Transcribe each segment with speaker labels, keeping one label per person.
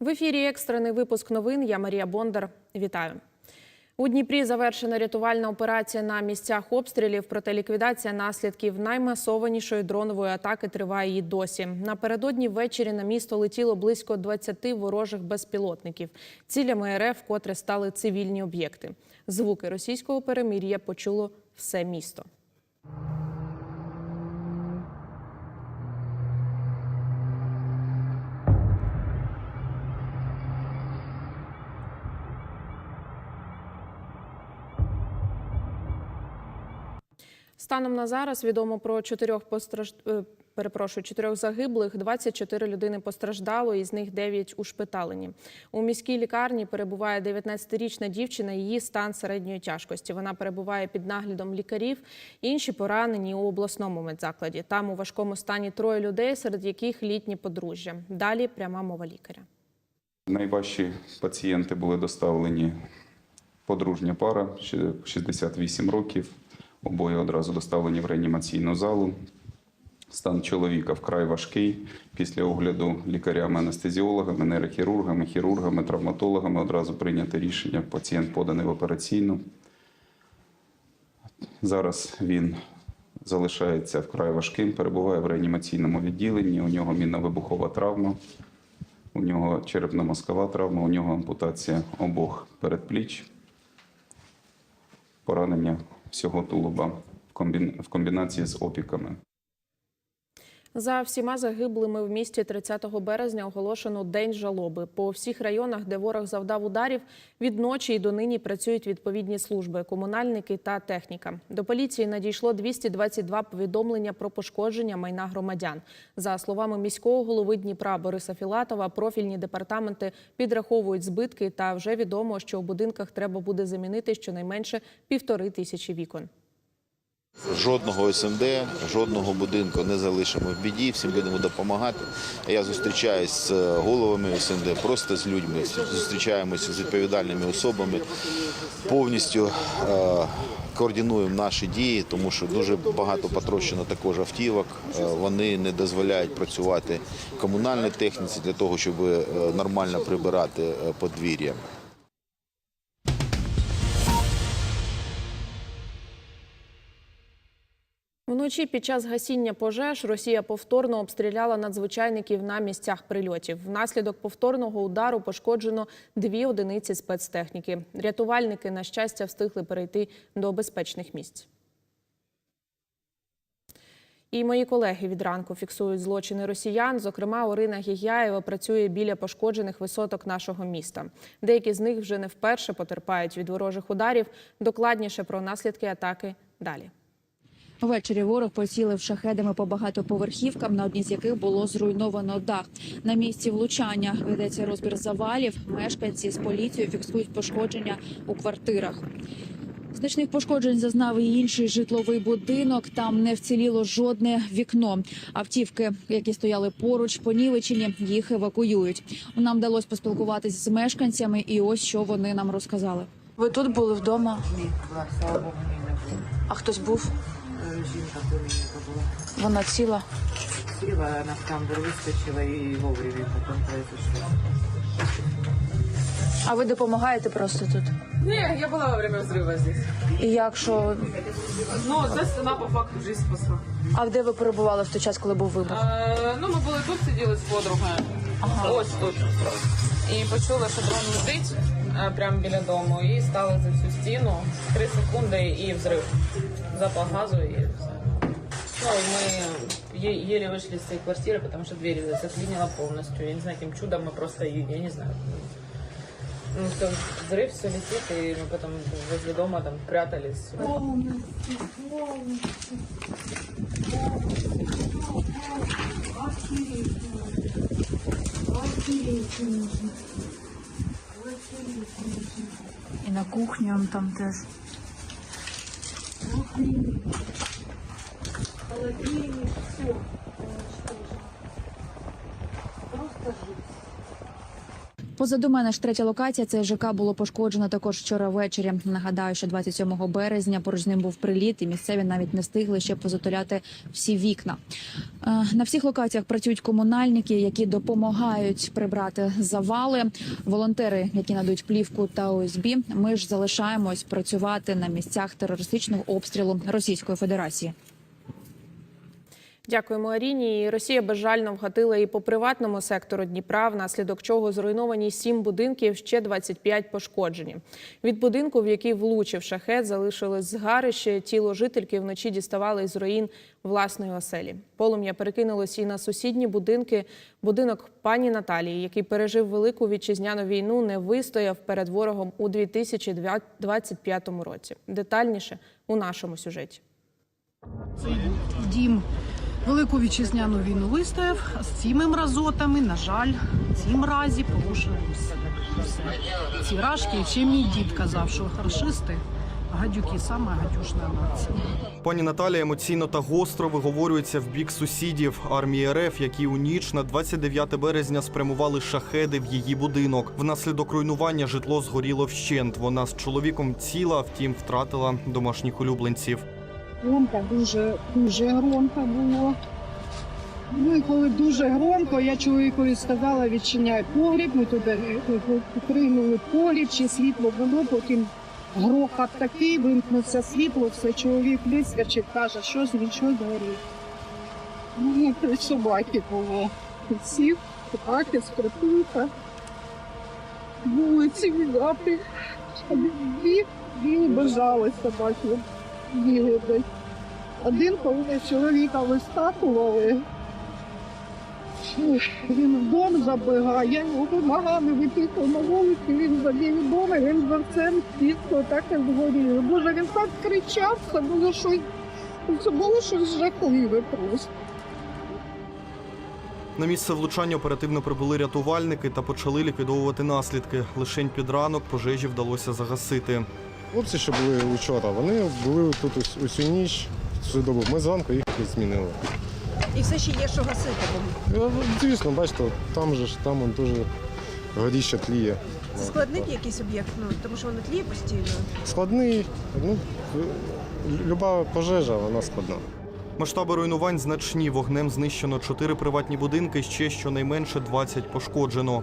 Speaker 1: В ефірі екстрений випуск новин. Я Марія Бондар. Вітаю. У Дніпрі завершена рятувальна операція на місцях обстрілів. Проте ліквідація наслідків наймасованішої дронової атаки триває і досі. Напередодні ввечері на місто летіло близько 20 ворожих безпілотників. Цілями РФ, котре стали цивільні об'єкти. Звуки російського перемир'я почуло все місто. Станом на зараз відомо про чотирьох постраж... е, перепрошую, чотирьох загиблих, 24 людини постраждало, із них 9 ушпиталені. У міській лікарні перебуває 19-річна дівчина. Її стан середньої тяжкості. Вона перебуває під наглядом лікарів. Інші поранені у обласному медзакладі. Там у важкому стані троє людей, серед яких літні подружжя. Далі пряма мова лікаря.
Speaker 2: Найважчі пацієнти були доставлені подружня пара, 68 років. Обоє одразу доставлені в реанімаційну залу. Стан чоловіка вкрай важкий. Після огляду лікарями, анестезіологами, нейрохірургами, хірургами, травматологами одразу прийнято рішення. Пацієнт поданий в операційну. Зараз він залишається вкрай важким, перебуває в реанімаційному відділенні. У нього мінно-вибухова травма. У нього черепно-мозкова травма, у нього ампутація обох передпліч, поранення всього тулуба в комбін- в комбінації з опіками.
Speaker 1: За всіма загиблими в місті 30 березня оголошено день жалоби. По всіх районах, де ворог завдав ударів, від ночі і до нині працюють відповідні служби, комунальники та техніка. До поліції надійшло 222 повідомлення про пошкодження майна громадян. За словами міського голови Дніпра Бориса Філатова, профільні департаменти підраховують збитки. Та вже відомо, що у будинках треба буде замінити щонайменше півтори тисячі вікон.
Speaker 3: Жодного СМД, жодного будинку не залишимо в біді, всім будемо допомагати. Я зустрічаюсь з головами СМД, просто з людьми, зустрічаємося з відповідальними особами, повністю е, координуємо наші дії, тому що дуже багато потрощено також автівок. Е, Вони не дозволяють працювати комунальній техніці для того, щоб е, нормально прибирати е, подвір'я.
Speaker 1: Вночі під час гасіння пожеж Росія повторно обстріляла надзвичайників на місцях прильотів. Внаслідок повторного удару пошкоджено дві одиниці спецтехніки. Рятувальники, на щастя, встигли перейти до безпечних місць. І мої колеги від ранку фіксують злочини росіян. Зокрема, Орина Гігяєва працює біля пошкоджених висоток нашого міста. Деякі з них вже не вперше потерпають від ворожих ударів. Докладніше про наслідки атаки далі.
Speaker 4: Ввечері ворог поцілив шахедами по багатоповерхівкам, на одній з яких було зруйновано дах. На місці влучання ведеться розбір завалів. Мешканці з поліцією фіксують пошкодження у квартирах. Значних пошкоджень зазнав і інший житловий будинок. Там не вціліло жодне вікно. Автівки, які стояли поруч, понівечені, їх евакуюють. Нам вдалося поспілкуватися з мешканцями, і ось що вони нам розказали. Ви тут були вдома?
Speaker 5: Ні, була, слава Богу, ні, не було.
Speaker 4: А хтось був?
Speaker 5: Е, Жінка беременна була.
Speaker 4: Вона ціла.
Speaker 5: Сіла, вона в тамбур вискочила і вовремя потім произошло.
Speaker 4: А ви допомагаєте просто тут?
Speaker 6: Не, я была во время взрыва здесь.
Speaker 4: І як що?
Speaker 6: Ну, здесь стена по факту жизнь спасла.
Speaker 4: А де ви перебували в той час, коли був вибух?
Speaker 6: Е, ну, ми були тут, сиділи з подругою. Ось тут. І почули, що дрон летить е, прямо біля дому. І стали за цю стіну. Три секунди і взрив. Запах газу і все. Ну, мы е- еле вышли из этой квартиры, потому что дверь заклинила полностью. Я не знаю, каким чудом мы просто, я не знаю, ну, все, взрыв, все летит, и мы потом возле дома там прятались.
Speaker 4: І на кухні он там теж. Позаду мене ж третя локація. Це ЖК було пошкоджено також вчора ввечері. Нагадаю, що 27 березня поруч з ним був приліт, і місцеві навіть не встигли ще позатуляти всі вікна. Е, На всіх локаціях працюють комунальники, які допомагають прибрати завали. Волонтери, які надають плівку та ОСБ. Ми ж залишаємось працювати на місцях терористичного обстрілу Російської Федерації.
Speaker 1: Дякуємо Аріні. Росія безжально вгатила і по приватному сектору Дніпра, внаслідок чого зруйновані сім будинків, ще 25 пошкоджені. Від будинку, в який влучив шахет, залишилось згарище. Тіло жительки вночі діставали із руїн власної оселі. Полум'я перекинулось і на сусідні будинки. Будинок пані Наталії, який пережив велику вітчизняну війну, не вистояв перед ворогом у 2025 році. Детальніше у нашому сюжеті.
Speaker 7: Дім Велику вітчизняну війну вистояв з цими мразотами. На жаль, цім разі порушили все. Ці рашки, ще мій дід казав, що харшисти гадюки саме гадюшна нація.
Speaker 8: Пані Наталія емоційно та гостро виговорюється в бік сусідів армії РФ, які у ніч на 29 березня спрямували шахеди в її будинок. Внаслідок руйнування житло згоріло вщент. Вона з чоловіком ціла, втім втратила домашніх улюбленців.
Speaker 9: Громко, дуже, дуже громко було. Ну і коли дуже громко, я чоловікові сказала, відчиняй погріб, ми туди прийняли погріб, чи світло було, потім грохот такий, вимкнувся світло, все чоловік вискочив, каже, що з нічого горить. Ну, три собаки було. Сів, собаки, скрипуха, вулиці віддати. Дві, дві бежали собаки бігли. Один, коли чоловіка вискакували, він в дом забігає, я його ногами випікав на вулиці, він забіг в дом, і він завцем світло так і згоріло. Боже, він так кричав, це було щось, це було щось жахливе просто.
Speaker 8: На місце влучання оперативно прибули рятувальники та почали ліквідовувати наслідки. Лишень під ранок пожежі вдалося загасити.
Speaker 10: Хлопці, що були вчора, вони були тут ус- усю ніч, всю добу. Ми зранку їх змінили.
Speaker 11: І все ще є, що гасити. бо
Speaker 10: Ну, Звісно, бачите, там же ж там он дуже горіще тліє.
Speaker 11: Це складний якийсь об'єкт, ну тому що воно тліє постійно.
Speaker 10: Складний, ну, люба пожежа, вона складна.
Speaker 8: Масштаби руйнувань значні. Вогнем знищено чотири приватні будинки, ще щонайменше 20 пошкоджено.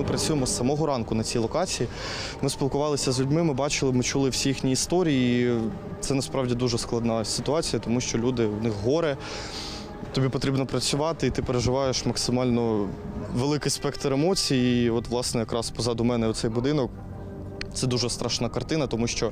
Speaker 8: Ми працюємо з самого ранку на цій локації. Ми спілкувалися з людьми, ми бачили, ми чули всі їхні історії. Це насправді дуже складна ситуація, тому що люди в них горе. Тобі потрібно працювати, і ти переживаєш максимально великий спектр емоцій. І от, власне, якраз позаду мене оцей будинок. Це дуже страшна картина, тому що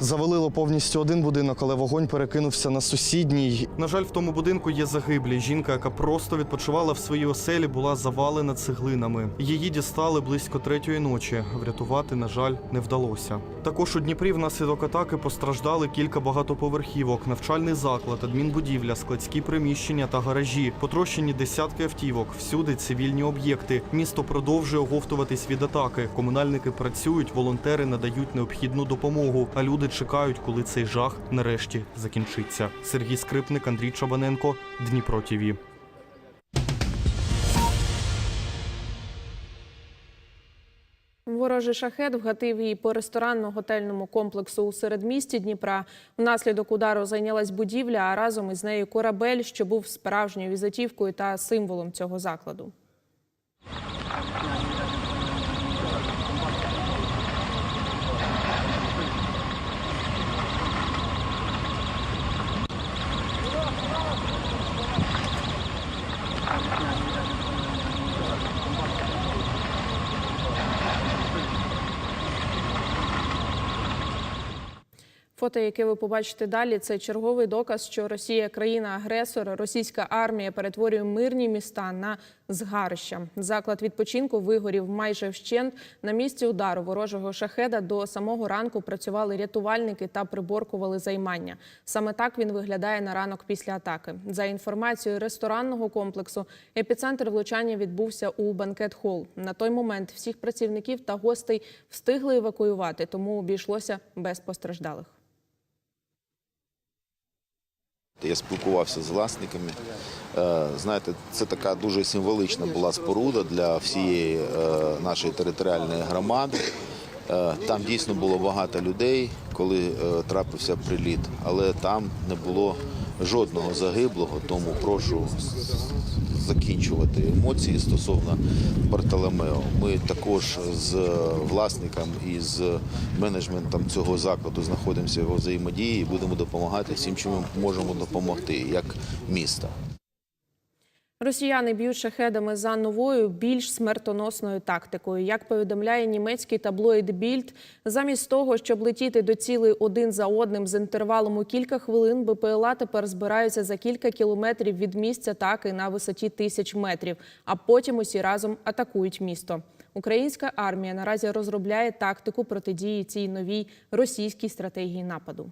Speaker 8: завалило повністю один будинок, але вогонь перекинувся на сусідній. На жаль, в тому будинку є загиблі. Жінка, яка просто відпочивала в своїй оселі, була завалена цеглинами. Її дістали близько третьої ночі. Врятувати, на жаль, не вдалося. Також у Дніпрі внаслідок атаки постраждали кілька багатоповерхівок, навчальний заклад, адмінбудівля, складські приміщення та гаражі. Потрощені десятки автівок, всюди цивільні об'єкти. Місто продовжує оговтуватись від атаки. Комунальники працюють, волонтери надають необхідну допомогу. А люди чекають, коли цей жах нарешті закінчиться. Сергій Скрипник, Андрій Чабаненко, Дніпро ТІВІ.
Speaker 1: Ворожий шахет вгатив її по ресторанно-готельному комплексу у середмісті Дніпра. Внаслідок удару зайнялась будівля, а разом із нею корабель, що був справжньою візитівкою та символом цього закладу. Фото, яке ви побачите далі, це черговий доказ, що Росія країна-агресор. Російська армія перетворює мирні міста на згарища. Заклад відпочинку вигорів майже вщент. На місці удару ворожого шахеда до самого ранку працювали рятувальники та приборкували займання. Саме так він виглядає на ранок після атаки. За інформацією ресторанного комплексу, епіцентр влучання відбувся у банкет-хол. На той момент всіх працівників та гостей встигли евакуювати, тому обійшлося без постраждалих.
Speaker 3: Я спілкувався з власниками. Е, Знаєте, це така дуже символічна була споруда для всієї е, нашої територіальної громади. Е, Там дійсно було багато людей, коли трапився приліт, але там не було жодного загиблого, тому прошу закінчувати емоції стосовно Бартоломео. Ми також з власником і з менеджментом цього закладу знаходимося в взаємодії і будемо допомагати всім, чим ми можемо допомогти, як місто.
Speaker 1: Росіяни б'ють шахедами за новою, більш смертоносною тактикою. Як повідомляє німецький таблоїд Більд, замість того, щоб летіти до цілей один за одним з інтервалом у кілька хвилин, БПЛА тепер збираються за кілька кілометрів від місця атаки на висоті тисяч метрів, а потім усі разом атакують місто. Українська армія наразі розробляє тактику протидії цій новій російській стратегії нападу.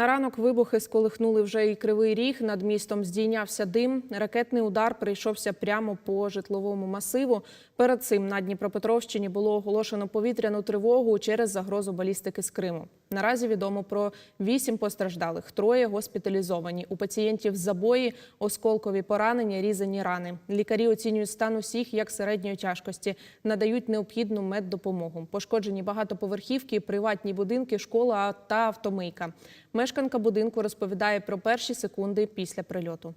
Speaker 1: На ранок вибухи сколихнули вже і кривий ріг. Над містом здійнявся дим. Ракетний удар прийшовся прямо по житловому масиву. Перед цим на Дніпропетровщині було оголошено повітряну тривогу через загрозу балістики з Криму. Наразі відомо про вісім постраждалих. Троє госпіталізовані. У пацієнтів забої, осколкові поранення, різані рани. Лікарі оцінюють стан усіх як середньої тяжкості, надають необхідну меддопомогу. Пошкоджені багатоповерхівки, приватні будинки, школа та автомийка. Мешканка будинку розповідає про перші секунди після прильоту.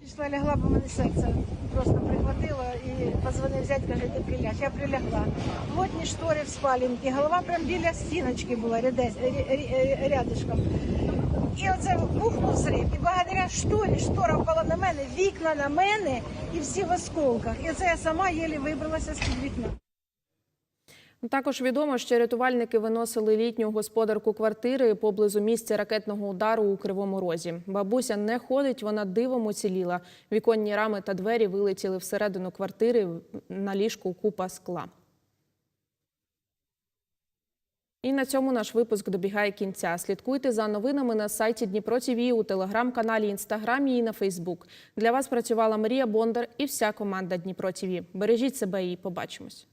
Speaker 11: Пішла лягла, бо мене серце просто прихватило і позвонив зять, каже, ти приляг. Я прилягла. Плотні штори в спаленці, голова прям біля стіночки була рядес- ря- ря- рядишком. І оце бухнув зрив. І благодаря шторі, штора впала на мене, вікна на мене і всі в осколках. І оце я сама єлі вибралася з-під вікна.
Speaker 1: Також відомо, що рятувальники виносили літню господарку квартири поблизу місця ракетного удару у Кривому Розі. Бабуся не ходить, вона дивом уціліла. Віконні рами та двері вилетіли всередину квартири на ліжку купа скла. І на цьому наш випуск добігає кінця. Слідкуйте за новинами на сайті Дніпро ТІВІ, у телеграм-каналі, інстаграмі і на Фейсбук. Для вас працювала Марія Бондар і вся команда Дніпро ТІВІ. Бережіть себе і побачимось.